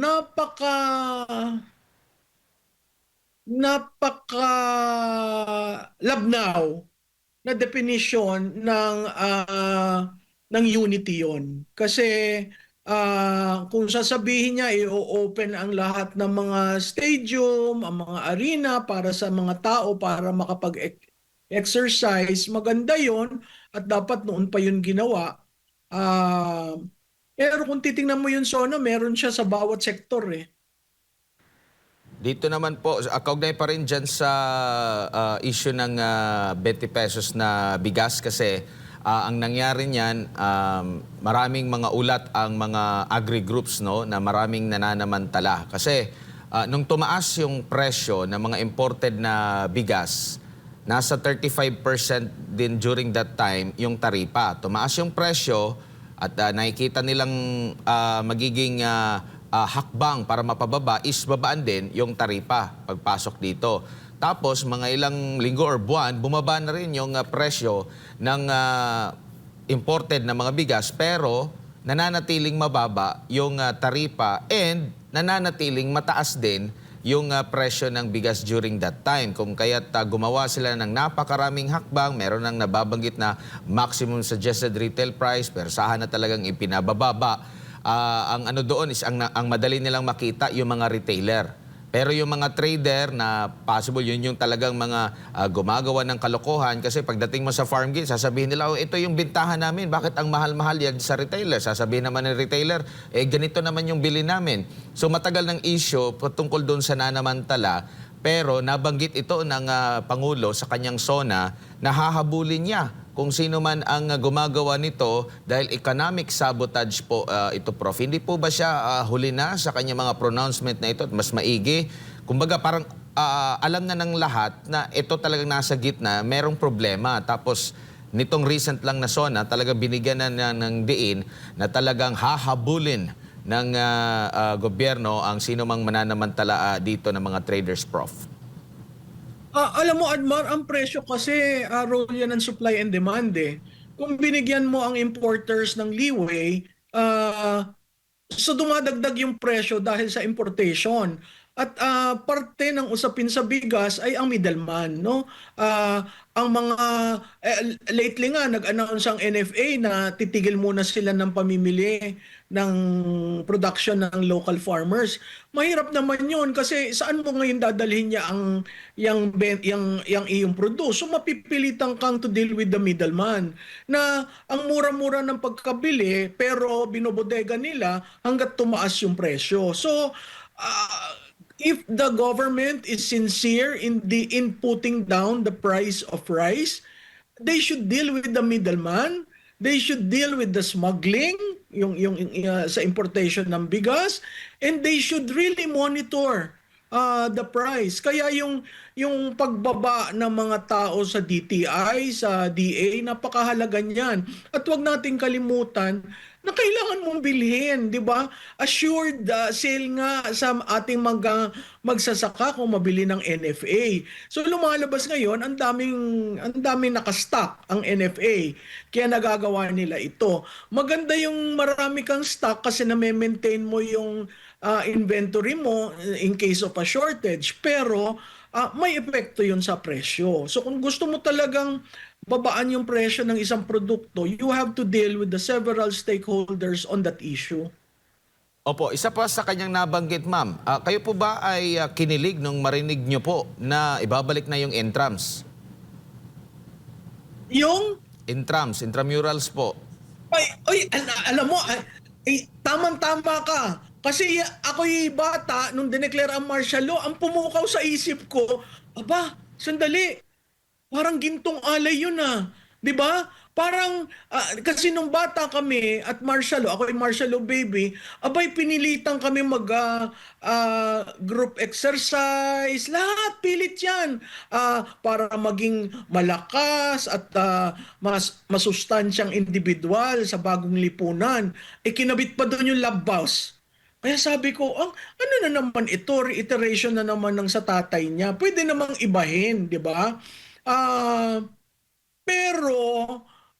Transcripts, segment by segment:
napaka napaka labnaw na definition ng ah, ng unity yon. Kasi ah, kung sasabihin niya i-open ang lahat ng mga stadium, ang mga arena para sa mga tao para makapag-exercise, maganda yon at dapat noon pa yun ginawa. Ah, pero kung titingnan mo yung SONA, meron siya sa bawat sektor eh. Dito naman po, uh, kaugnay pa rin dyan sa ah, issue ng ah, 20 pesos na bigas kasi ah, ang nangyari niyan, um, maraming mga ulat ang mga agri-groups no, na maraming nananamantala. Kasi ah, nung tumaas yung presyo ng mga imported na bigas, nasa 35% din during that time yung taripa. Tumaas yung presyo at ah, nakikita nilang ah, magiging ah, ah, hakbang para mapababa is babaan din yung taripa pagpasok dito. Tapos mga ilang linggo or buwan, bumaba na rin yung ah, presyo ng ah, imported na mga bigas pero nananatiling mababa yung ah, taripa and nananatiling mataas din yung ah, presyo ng bigas during that time. Kung kaya't ah, gumawa sila ng napakaraming hakbang, meron nang nababanggit na maximum suggested retail price, persahan na talagang ipinabababa. Ah, ang ano doon is ang, ang madali nilang makita yung mga retailer. Pero yung mga trader na possible yun yung talagang mga ah, gumagawa ng kalokohan kasi pagdating mo sa farm gate, sasabihin nila, oh, ito yung bintahan namin, bakit ang mahal-mahal yan sa retailer? Sasabihin naman ng retailer, eh ganito naman yung bili namin. So matagal ng issue patungkol doon sa nanamantala, pero nabanggit ito ng ah, Pangulo sa kanyang SONA na hahabulin niya kung sino man ang gumagawa nito dahil economic sabotage po ah, ito, Prof. Hindi po ba siya ah, huli na sa kanyang mga pronouncement na ito at mas maigi? Kumbaga parang ah, alam na ng lahat na ito talagang nasa gitna, merong problema. Tapos nitong recent lang na SONA, talagang binigyan na, na ng diin na talagang hahabulin ng ah, ah, gobyerno ang sino mang mananamantala ah, dito ng mga traders, Prof. Ah, alam mo, Admar, ang presyo kasi uh, role yan ng supply and demand eh. Kung binigyan mo ang importers ng leeway, ah, so dumadagdag yung presyo dahil sa importation. At ah, parte ng usapin sa bigas ay ang middleman, no? Ah, ang mga eh, lately nga nag-announce ang NFA na titigil muna sila ng pamimili ng production ng local farmers. Mahirap naman 'yon kasi saan mo ngayon dadalhin niya ang yang yang yang iyong produce? So mapipilitan kang to deal with the middleman na ang mura-mura ng pagkabili pero binobodega nila hangga't tumaas yung presyo. So ah, if the government is sincere in the in putting down the price of rice, they should deal with the middleman. They should deal with the smuggling yung yung uh, sa importation ng bigas and they should really monitor uh, the price. Kaya yung yung pagbaba ng mga tao sa DTI, sa DA, napakahalaga niyan. At wag nating kalimutan na kailangan mong bilhin, di ba? Assured uh, sale nga sa ating mga magsasaka kung mabili ng NFA. So lumalabas ngayon, ang daming ang daming nakastock ang NFA. Kaya nagagawa nila ito. Maganda yung marami kang stock kasi na-maintain mo yung uh, inventory mo in case of a shortage. Pero uh, may epekto yun sa presyo. So kung gusto mo talagang babaan yung presyo ng isang produkto, you have to deal with the several stakeholders on that issue. Opo, isa pa sa kanyang nabanggit, ma'am. ah, kayo po ba ay ah, kinilig nung marinig nyo po na ibabalik na yung intrams? Yung Intrams, intramurals po. Ay, ay, al- alam mo, ay, ay, tamang-tama ka. Kasi ako'y bata, nung dineclare ang martial law, ang pumukaw sa isip ko, aba, sandali, parang gintong alay yun ah. 'Di ba? Parang, ah, kasi nung bata kami at martial law, ako ay martial baby, abay pinilitan kami mag ah, ah, group exercise, lahat pilit yan. Ah, para maging malakas at ah, mas masustansyang individual sa bagong lipunan. E kinabit pa doon yung love boss. Kaya sabi ko, ang ano na naman ito, reiteration na naman ng sa tatay niya. Pwede namang ibahin, di ba? Ah, pero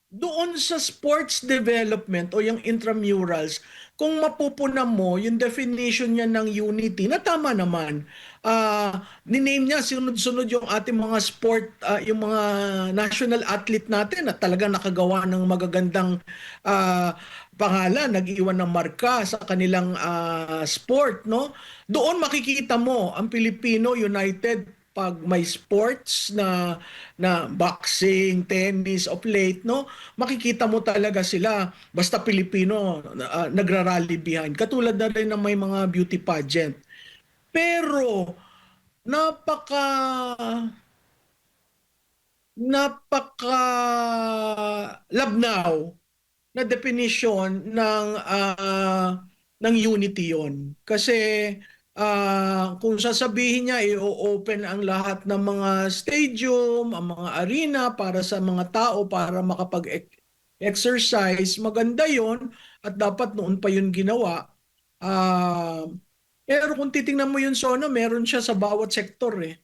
doon sa sports development o yung intramurals, kung mapupunan mo yung definition niya ng unity, na tama naman. Ah, niname niya sunod-sunod yung ating mga sport, ah, yung mga national athlete natin na talaga nakagawa ng magagandang ah, pangalan, nag-iwan ng marka sa kanilang ah, sport, no? Doon makikita mo ang Filipino United pag may sports na na boxing, tennis of late, no? Makikita mo talaga sila basta Pilipino uh, nagrarally behind. Katulad na rin ng may mga beauty pageant. Pero napaka napaka labnaw na definition ng ah, ng unity yon kasi ah, kung sasabihin niya i-open ang lahat ng mga stadium, ang mga arena para sa mga tao para makapag-exercise, maganda yon at dapat noon pa yun ginawa. Ah, pero kung titingnan mo yung zona, meron siya sa bawat sektor eh.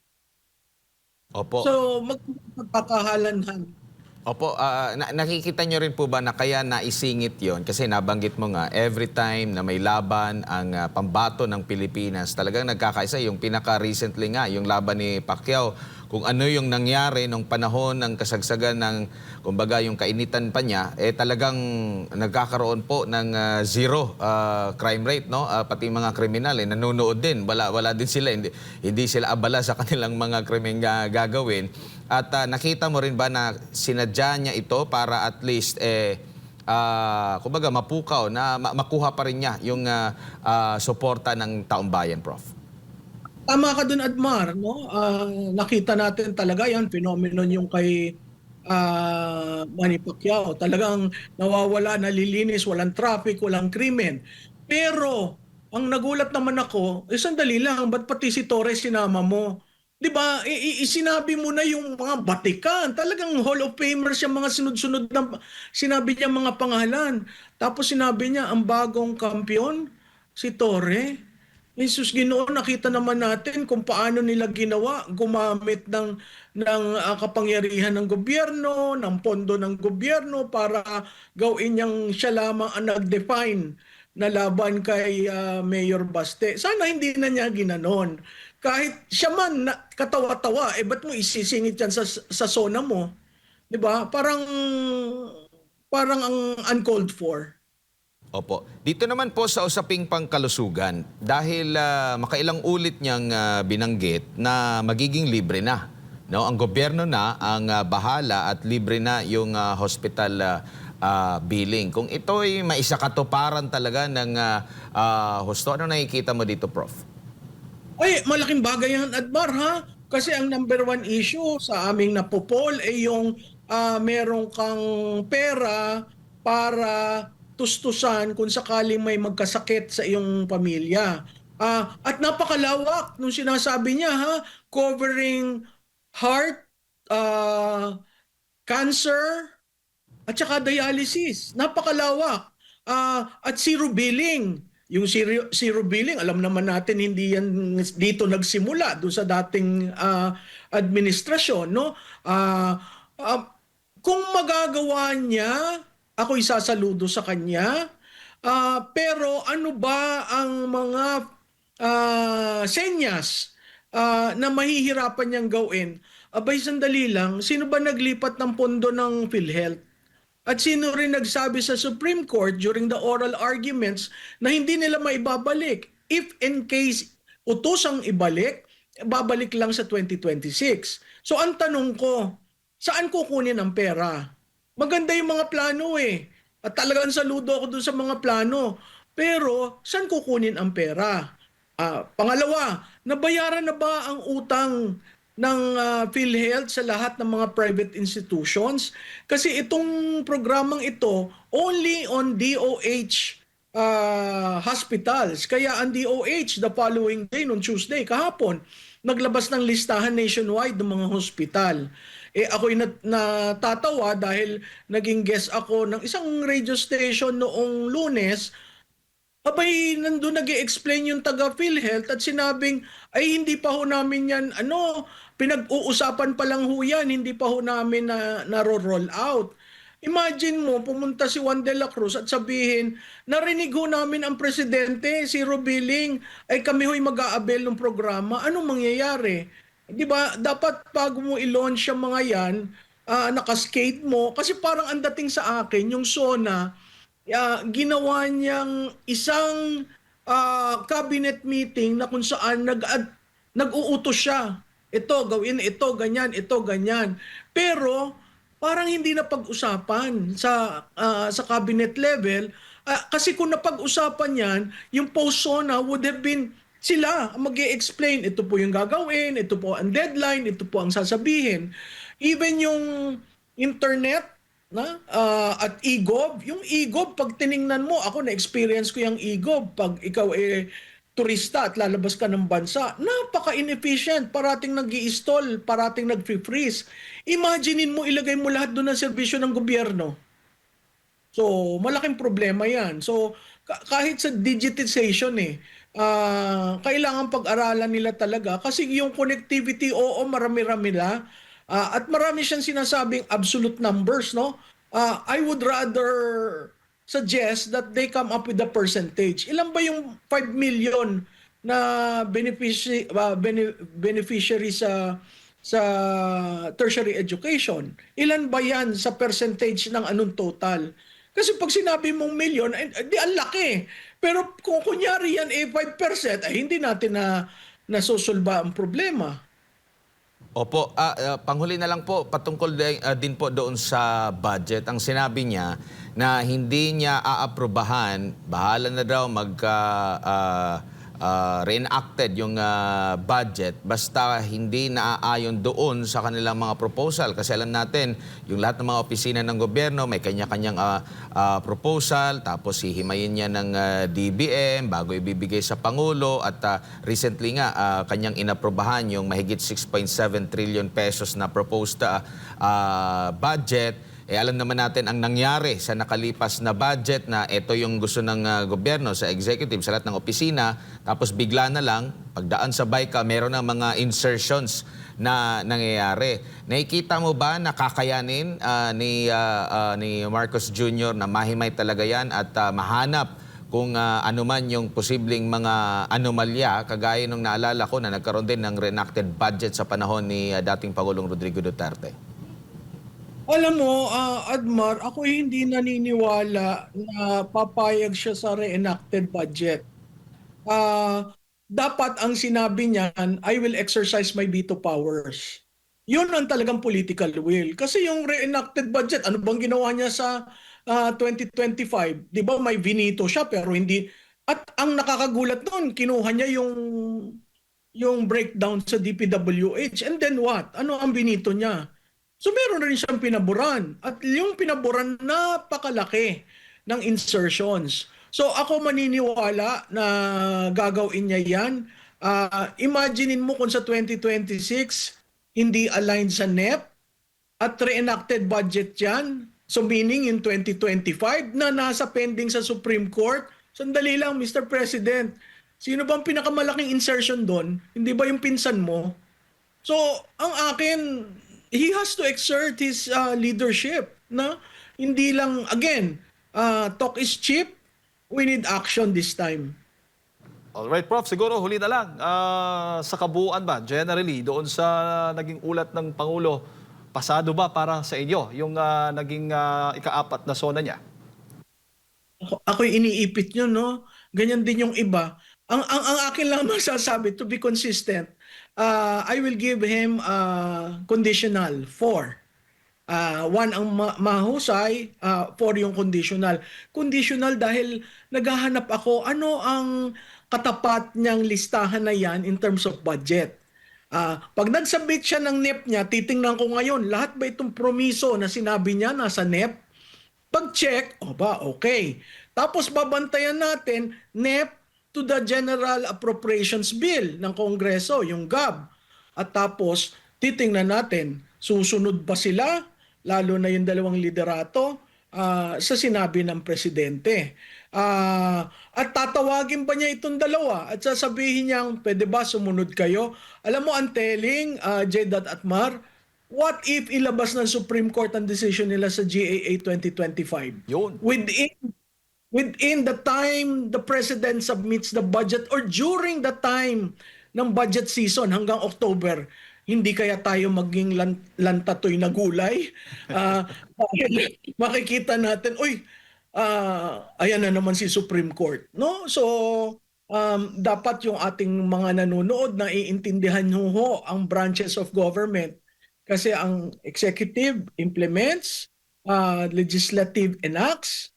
Opo. So, mag- magkakahalanhan. Opo, ah, na- nakikita nyo rin po ba na kaya naisingit yon Kasi nabanggit mo nga, every time na may laban ang ah, pambato ng Pilipinas, talagang nagkakaisa. Yung pinaka-recently nga, yung laban ni Pacquiao, kung ano yung nangyari nung panahon ng kasagsagan ng, kumbaga, yung kainitan pa niya, eh talagang nagkakaroon po ng ah, zero ah, crime rate, no? Ah, pati mga kriminal, eh, nanonood din. Wala, wala din sila, hindi, hindi sila abala sa kanilang mga krimen ga- gagawin. At ah, nakita mo rin ba na sinadya niya ito para at least eh ah, kumbaga mapukaw na ma- makuha pa rin niya yung ah, ah, suporta ng taong bayan, Prof. Tama ka dun, Admar. No? Ah, nakita natin talaga yan, phenomenon yung kay ah, Manny Pacquiao. Talagang nawawala, nalilinis, walang traffic, walang krimen. Pero, ang nagulat naman ako, eh sandali lang, ba't pati si Torres sinama mo? 'Di ba? I- i- isinabi mo na yung mga batikan. Talagang Hall of Famers yung mga sunod-sunod na sinabi niya mga pangalan. Tapos sinabi niya ang bagong kampiyon si Torre. Jesus Ginoo, nakita naman natin kung paano nila ginawa, gumamit ng ng ah, kapangyarihan ng gobyerno, ng pondo ng gobyerno para gawin niyang siya lamang ang nag-define na laban kay ah, Mayor Baste. Sana hindi na niya ginanon. Kahit siya man na, katawa-tawa, eh ba't mo isisingit yan sa, sa zona mo? 'Di ba? Parang parang ang uncalled for. Opo. Dito naman po sa usaping pangkalusugan, dahil ah, makailang ulit niyang ah, binanggit na magiging libre na. No, ang gobyerno na ang ah, bahala at libre na yung ah, hospital ah, ah, billing. Kung ito ay maisakatuparan talaga ng ah, ah, husto, ano nakikita mo dito, Prof? Ay, malaking bagay yan, Admar, ha? Kasi ang number one issue sa aming napopol ay yung ah, meron kang pera para tustusan kung sakaling may magkasakit sa iyong pamilya. Ah, at napakalawak nung sinasabi niya, ha? Covering heart, ah, cancer, at saka dialysis. Napakalawak. Ah, at zero billing. Yung zero, zero billing, alam naman natin hindi yan dito nagsimula doon sa dating ah, administrasyon, no? Ah, ah, kung magagawa niya, ako isasaludo sa kanya. Ah, pero ano ba ang mga ah, senyas ah, na mahihirapan niyang gawin? Abay, sandali lang. Sino ba naglipat ng pondo ng PhilHealth? At sino rin nagsabi sa Supreme Court during the oral arguments na hindi nila maibabalik? If in case utusang ibalik, babalik lang sa 2026. So ang tanong ko, saan kukunin ang pera? Maganda yung mga plano eh. At talagang saludo ako dun sa mga plano. Pero saan kukunin ang pera? Ah, pangalawa, nabayaran na ba ang utang ng ah, PhilHealth sa lahat ng mga private institutions? Kasi itong programang ito only on DOH ah, hospitals. Kaya ang DOH the following day, noong Tuesday, kahapon, naglabas ng listahan nationwide ng mga hospital. Eh ako'y nat- natatawa dahil naging guest ako ng isang radio station noong lunes Abay, nandun nag explain yung taga PhilHealth at sinabing, ay hindi pa ho namin yan, ano, pinag-uusapan pa lang ho yan, hindi pa ho namin na, naro-roll out. Imagine mo, pumunta si Juan de la Cruz at sabihin, narinig ho namin ang presidente, si Robiling, ay kami ho'y mag-aabel ng programa. Anong mangyayari? Di ba, dapat bago mo i-launch yung mga yan, ah, nakaskate mo, kasi parang ang dating sa akin, yung SONA, ah, ginawa niyang isang ah, cabinet meeting na kung saan nag nag-uutos siya. Ito, gawin ito, ganyan, ito, ganyan. Pero parang hindi na pag-usapan sa ah, sa cabinet level Ah, kasi kung napag-usapan yan, yung post-SONA would have been sila mag explain ito po yung gagawin, ito po ang deadline, ito po ang sasabihin. Even yung internet na ah, at EGOV, yung EGOV pag tiningnan mo, ako na experience ko yung EGOV pag ikaw eh turista at lalabas ka ng bansa, napaka-inefficient. Parating nag stall parating nag-freeze. Imaginein mo, ilagay mo lahat doon ng serbisyo ng gobyerno. So, malaking problema yan. So, ka- kahit sa digitization eh, ah, kailangan pag-aralan nila talaga kasi yung connectivity, oo, marami-rami na. Ah, at marami siyang sinasabing absolute numbers, no? Ah, I would rather suggest that they come up with a percentage. Ilan ba yung 5 million na benefici- ah, bene- beneficiary sa sa tertiary education. Ilan ba yan sa percentage ng anong total? Kasi pag sinabi mong million, eh, di ang laki. Pero kung kunyari yan eh 5%, ay hindi natin na nasusulba ang problema. Opo, ah, ah, panghuli na lang po, patungkol din, ah, din po doon sa budget. Ang sinabi niya na hindi niya aaprubahan, bahala na daw mag ah, ah, ah, reenacted yung ah, budget basta hindi naaayon doon sa kanilang mga proposal. Kasi alam natin, yung lahat ng mga opisina ng gobyerno may kanya-kanyang ah, ah, proposal, tapos hihimayin niya ng ah, DBM bago ibibigay sa Pangulo at ah, recently nga ah, kanyang inaprobahan yung mahigit 6.7 trillion pesos na proposed ah, ah, budget. Eh alam naman natin ang nangyari sa nakalipas na budget na ito yung gusto ng ah, gobyerno sa executive sa lahat ng opisina tapos bigla na lang pagdaan sa BICA meron ng mga insertions na nangyayari. Nakikita mo ba na kakayanin ah, ni ah, ah, ni Marcos Jr. na mahimay talaga yan at ah, mahanap kung ah, ano man yung posibleng mga anomalya kagaya nung naalala ko na nagkaroon din ng reenacted budget sa panahon ni ah, dating Pangulong Rodrigo Duterte. Alam mo, ah, Admar, ako hindi naniniwala na papayag siya sa reenacted budget. Ah, dapat ang sinabi niyan, I will exercise my veto powers. Yun ang talagang political will. Kasi yung reenacted budget, ano bang ginawa niya sa ah, 2025? Di ba may vinito siya pero hindi... At ang nakakagulat doon, kinuha niya yung yung breakdown sa DPWH. And then what? Ano ang binito niya? So meron rin siyang pinaboran. At yung pinaboran, napakalaki ng insertions. So ako maniniwala na gagawin niya yan. Ah, imaginein mo kung sa 2026, hindi aligned sa NEP at reenacted budget yan. So meaning in 2025 na nasa pending sa Supreme Court. Sandali lang, Mr. President. Sino bang pinakamalaking insertion doon? Hindi ba yung pinsan mo? So, ang akin, he has to exert his uh, leadership na hindi lang again, uh, talk is cheap. We need action this time. Alright, Prof. Siguro huli na lang. Ah, sa kabuuan ba, generally, doon sa naging ulat ng Pangulo, pasado ba para sa inyo yung ah, naging ah, ikaapat na sona niya? Ako, ako'y iniipit nyo, no? Ganyan din yung iba. Ang, ang, ang akin lang masasabi, to be consistent, uh, I will give him uh, conditional, four. Uh, one ang ma- mahusay, uh, four yung conditional. Conditional dahil naghahanap ako, ano ang katapat niyang listahan na yan in terms of budget. Ah, pag nag-submit siya ng NEP niya, titingnan ko ngayon, lahat ba itong promiso na sinabi niya nasa NEP? Pag-check, o ba, okay. Tapos babantayan natin, NEP to the General Appropriations Bill ng Kongreso, yung GAB. At tapos, titingnan natin, susunod ba sila, lalo na yung dalawang liderato, ah, sa sinabi ng Presidente. Ah, at tatawagin pa niya itong dalawa at sasabihin niyang, pwede ba sumunod kayo? Alam mo, ang telling, uh, Jedat at Mar, what if ilabas ng Supreme Court ang decision nila sa GAA 2025? Yun. Within within the time the president submits the budget or during the time ng budget season hanggang October, hindi kaya tayo maging lan, lantatoy na gulay? Dahil makikita natin, uy, ah, ayan na naman si Supreme Court. No? So, um, dapat yung ating mga nanonood na iintindihan nyo ho ang branches of government. Kasi ang executive implements, ah, legislative enacts,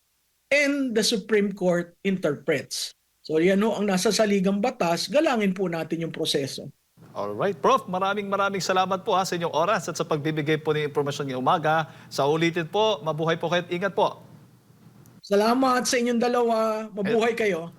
and the Supreme Court interprets. So yan ho ang nasa saligang batas, galangin po natin yung proseso. Alright, Prof. Maraming maraming salamat po ha, sa inyong oras at sa pagbibigay po ng impormasyon ngayong umaga. Sa ulitin po, mabuhay po kayo at ingat po. Salamat sa inyong dalawa. Mabuhay kayo.